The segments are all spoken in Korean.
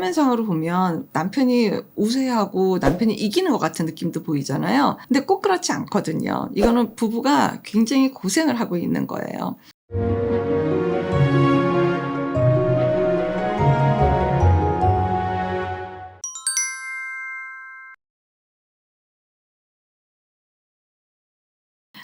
표면상으로 보면 남편이 우세하고 남편이 이기는 것 같은 느낌도 보이잖아요. 근데 꼭 그렇지 않거든요. 이거는 부부가 굉장히 고생을 하고 있는 거예요.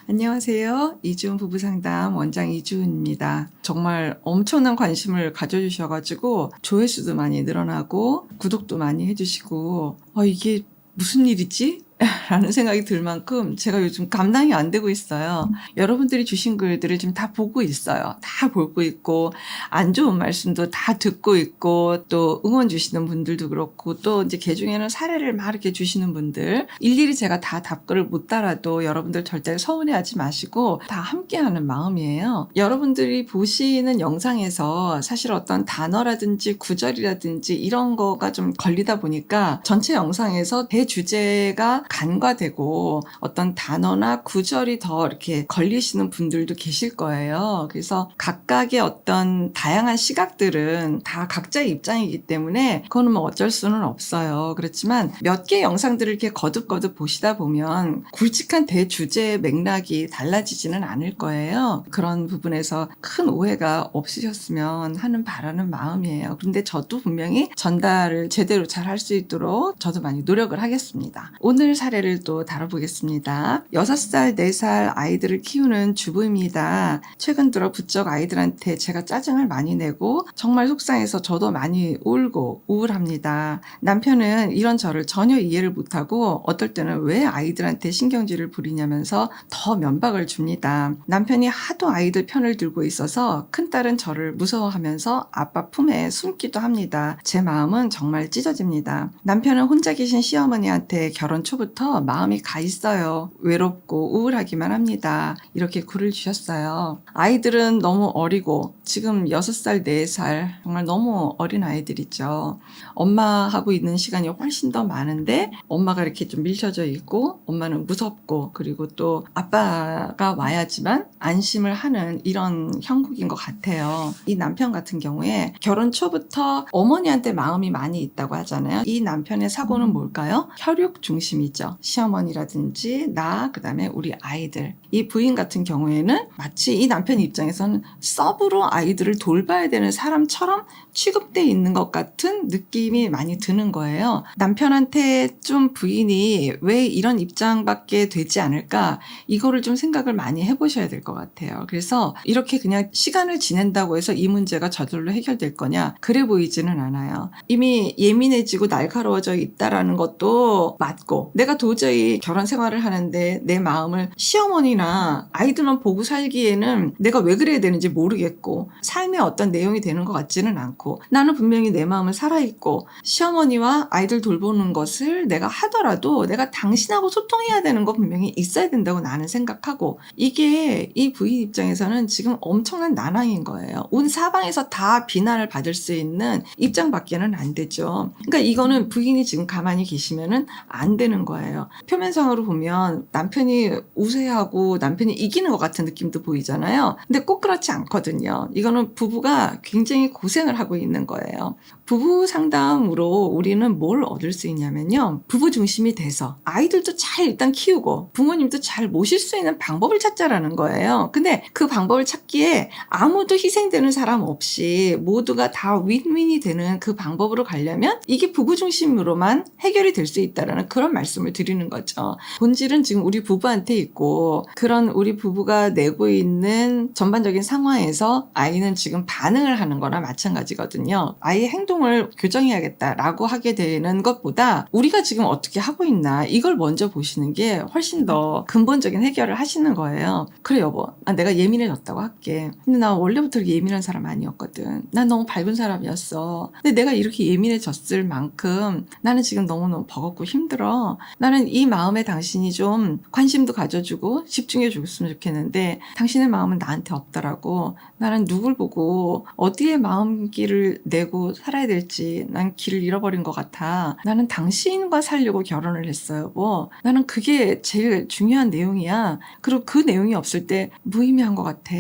안녕하세요. 이주은 부부상담 원장 이주은입니다. 정말 엄청난 관심을 가져주셔가지고 조회수도 많이 늘어나고 구독도 많이 해주시고 어, 이게 무슨 일이지? 라는 생각이 들 만큼 제가 요즘 감당이 안 되고 있어요. 여러분들이 주신 글들을 지금 다 보고 있어요. 다 보고 있고, 안 좋은 말씀도 다 듣고 있고, 또 응원 주시는 분들도 그렇고, 또 이제 개 중에는 사례를 막 이렇게 주시는 분들, 일일이 제가 다 답글을 못 달아도 여러분들 절대 서운해 하지 마시고, 다 함께 하는 마음이에요. 여러분들이 보시는 영상에서 사실 어떤 단어라든지 구절이라든지 이런 거가 좀 걸리다 보니까 전체 영상에서 대주제가 간과되고 어떤 단어나 구절이 더 이렇게 걸리시는 분들도 계실 거예요. 그래서 각각의 어떤 다양한 시각들은 다 각자의 입장이기 때문에 그거는 뭐 어쩔 수는 없어요. 그렇지만 몇 개 영상들을 이렇게 거듭거듭 보시다 보면 굵직한 대주제의 맥락이 달라지지는 않을 거예요. 그런 부분에서 큰 오해가 없으셨으면 하는 바라는 마음이에요. 그런데 저도 분명히 전달을 제대로 잘 할 수 있도록 저도 많이 노력을 하겠습니다. 오늘 사례를 또 다뤄보겠습니다. 6살, 4살 아이들을 키우는 주부입니다. 최근 들어 부쩍 아이들한테 제가 짜증을 많이 내고 정말 속상해서 저도 많이 울고 우울합니다. 남편은 이런 저를 전혀 이해를 못하고 어떨 때는 왜 아이들한테 신경질을 부리냐면서 더 면박을 줍니다. 남편이 하도 아이들 편을 들고 있어서 큰딸은 저를 무서워하면서 아빠 품에 숨기도 합니다. 제 마음은 정말 찢어집니다. 남편은 혼자 계신 시어머니한테 결혼 초 부터 마음이 가 있어요. 외롭고 우울하기만 합니다. 이렇게 글을 주셨어요. 아이들은 너무 어리고 지금 6살, 4살 정말 너무 어린 아이들이죠. 엄마하고 있는 시간이 훨씬 더 많은데 엄마가 이렇게 좀 밀쳐져 있고 엄마는 무섭고 그리고 또 아빠가 와야지만 안심을 하는 이런 형국인 것 같아요. 이 남편 같은 경우에 결혼 초부터 어머니한테 마음이 많이 있다고 하잖아요. 이 남편의 사고는 뭘까요? 혈육 중심이죠. 시어머니라든지 나 그 다음에 우리 아이들. 이 부인 같은 경우에는 마치 이 남편 입장에서는 서브로 아이들을 돌봐야 되는 사람처럼 취급돼 있는 것 같은 느낌이 많이 드는 거예요. 남편한테 좀 부인이 왜 이런 입장밖에 되지 않을까 이거를 좀 생각을 많이 해보셔야 될 것 같아요. 그래서 이렇게 그냥 시간을 지낸다고 해서 이 문제가 저절로 해결될 거냐 그래 보이지는 않아요. 이미 예민해지고 날카로워져 있다라는 것도 맞고 내가 도저히 결혼 생활을 하는데 내 마음을 시어머니나 아이들만 보고 살기에는 내가 왜 그래야 되는지 모르겠고 삶의 어떤 내용이 되는 것 같지는 않고 나는 분명히 내 마음은 살아있고 시어머니와 아이들 돌보는 것을 내가 하더라도 내가 당신하고 소통해야 되는 거 분명히 있어야 된다고 나는 생각하고 이게 이 부인 입장에서는 지금 엄청난 난항인 거예요. 온 사방에서 다 비난을 받을 수 있는 입장밖에는 안 되죠. 그러니까 이거는 부인이 지금 가만히 계시면은 안 되는 거예요. 표면상으로 보면 남편이 우세하고 남편이 이기는 것 같은 느낌도 보이잖아요. 근데 꼭 그렇지 않거든요. 이거는 부부가 굉장히 고생을 하고 있는 거예요. 부부 상담으로 우리는 뭘 얻을 수 있냐면요. 부부 중심이 돼서 아이들도 잘 일단 키우고 부모님도 잘 모실 수 있는 방법을 찾자라는 거예요. 근데 그 방법을 찾기에 아무도 희생되는 사람 없이 모두가 다 윈윈이 되는 그 방법으로 가려면 이게 부부 중심으로만 해결이 될 수 있다라는 그런 말씀을 드리는 거죠. 본질은 지금 우리 부부한테 있고 그런 우리 부부가 내고 있는 전반적인 상황에서 아이는 지금 반응을 하는 거나 마찬가지거든요. 아이의 행동을 교정해야겠다라고 하게 되는 것보다 우리가 지금 어떻게 하고 있나 이걸 먼저 보시는 게 훨씬 더 근본적인 해결을 하시는 거예요. 그래 여보, 아, 내가 예민해졌다고 할게. 근데 나 원래부터 예민한 사람 아니었거든. 난 너무 밝은 사람이었어. 근데 내가 이렇게 예민해졌을 만큼 나는 지금 너무너무 버겁고 힘들어. 나는 이 마음에 당신이 좀 관심도 가져주고 집중해 줬으면 좋겠는데 당신의 마음은 나한테 없더라고. 나는 누굴 보고 어디에 마음길을 내고 살아야 될지 난 길을 잃어버린 것 같아. 나는 당신과 살려고 결혼을 했어요. 뭐 나는 그게 제일 중요한 내용이야. 그리고 그 내용이 없을 때 무의미한 것 같아.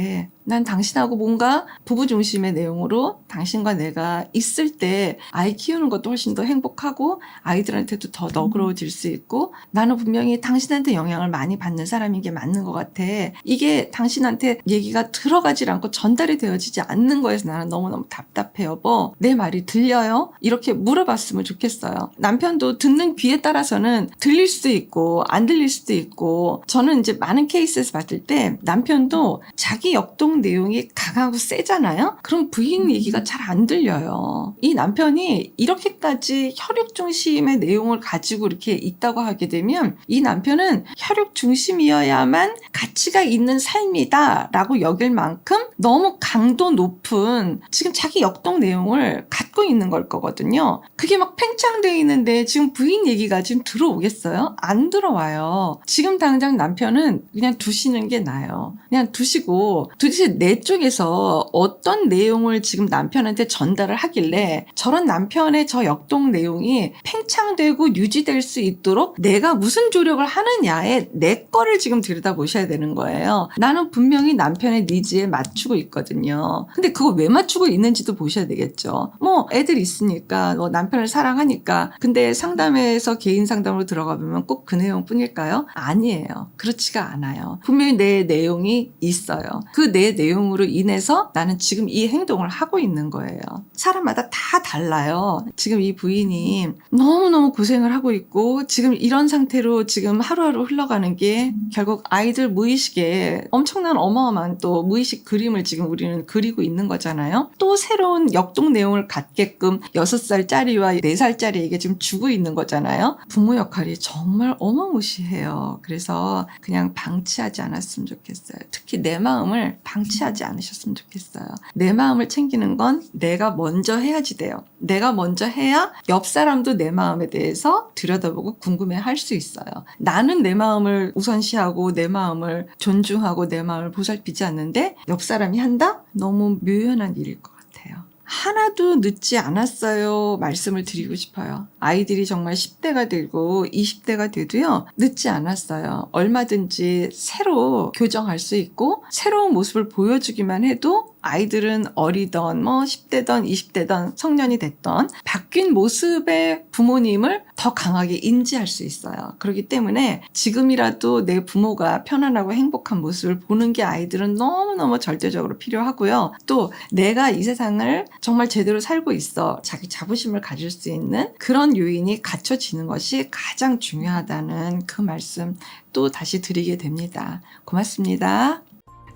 난 당신하고 뭔가 부부 중심의 내용으로 당신과 내가 있을 때 아이 키우는 것도 훨씬 더 행복하고 아이들한테도 더 너그러워질 수 있고 나는 분명히 당신한테 영향을 많이 받는 사람인 게 맞는 것 같아. 이게 당신한테 얘기가 들어가질 않고 전달이 되어지지 않는 거에서 나는 너무너무 답답해 여보. 내 말이 들려요? 이렇게 물어봤으면 좋겠어요. 남편도 듣는 귀에 따라서는 들릴 수도 있고 안 들릴 수도 있고 저는 이제 많은 케이스에서 봤을 때 남편도 자기 역동 내용이 강하고 세잖아요. 그럼 부인 얘기가 잘 안 들려요. 이 남편이 이렇게까지 혈육 중심의 내용을 가지고 이렇게 있다고 하게 되면 이 남편은 혈육 중심이어야만 가치가 있는 삶이다라고 여길 만큼 너무 강도 높은 지금 자기 역동 내용을 갖고 있는 걸 거거든요. 그게 막 팽창되어 있는데 지금 부인 얘기가 지금 들어오겠어요? 안 들어와요. 지금 당장 남편은 그냥 두시는 게 나아요. 그냥 두시고 도대체 내 쪽에서 어떤 내용을 지금 남편한테 전달을 하길래 저런 남편의 저 역동 내용이 팽창되고 유지될 수 있도록 내가 무슨 조력을 하느냐에 내 거를 지금 들여다보셔야 되는 거예요. 나는 분명히 남편의 니즈에 맞추고 있거든요. 근데 그거 왜 맞추고 있는지도 보셔야 되겠죠. 뭐 애들 있으니까 뭐 남편을 사랑하니까 근데 상담에서 개인 상담으로 들어가 보면 꼭 그 내용뿐일까요? 아니에요. 그렇지가 않아요. 분명히 내 내용이 있어요. 그 내 내용으로 인해서 나는 지금 이 행동을 하고 있는 거예요. 사람마다 다 달라요. 지금 이 부인이 너무너무 고생을 하고 있고 지금 이런 상태로 지금 하루하루 흘러가는 게 결국 아이들 무의식에 엄청난 어마어마한 또 무의식 그림을 지금 우리는 그리고 있는 거잖아요. 또 새로운 역동 내용을 갖게끔 6살짜리와 4살짜리에게 지금 주고 있는 거잖아요. 부모 역할이 정말 어마무시해요. 그래서 그냥 방치하지 않았으면 좋겠어요. 특히 내 마음을 방치 하지 않으셨으면 좋겠어요. 내 마음을 챙기는 건 내가 먼저 해야지 돼요. 내가 먼저 해야 옆 사람도 내 마음에 대해서 들여다보고 궁금해 할 수 있어요. 나는 내 마음을 우선시하고 내 마음을 존중하고 내 마음을 보살피지 않는데 옆 사람이 한다? 너무 묘연한 일일 것 같아요. 하나도 늦지 않았어요. 말씀을 드리고 싶어요. 아이들이 정말 10대가 되고 20대가 돼도요. 늦지 않았어요. 얼마든지 새로 교정할 수 있고 새로운 모습을 보여주기만 해도 아이들은 어리던 뭐 10대던 20대던 성년이 됐던 바뀐 모습의 부모님을 더 강하게 인지할 수 있어요. 그렇기 때문에 지금이라도 내 부모가 편안하고 행복한 모습을 보는 게 아이들은 너무너무 절대적으로 필요하고요. 또 내가 이 세상을 정말 제대로 살고 있어. 자기 자부심을 가질 수 있는 그런 요인이 갖춰지는 것이 가장 중요하다는 그 말씀 또 다시 드리게 됩니다. 고맙습니다.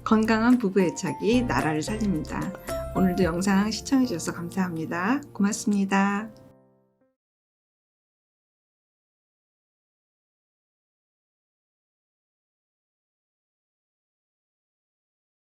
건강한 부부 애착이 나라를 살립니다. 오늘도 영상 시청해주셔서 감사합니다. 고맙습니다.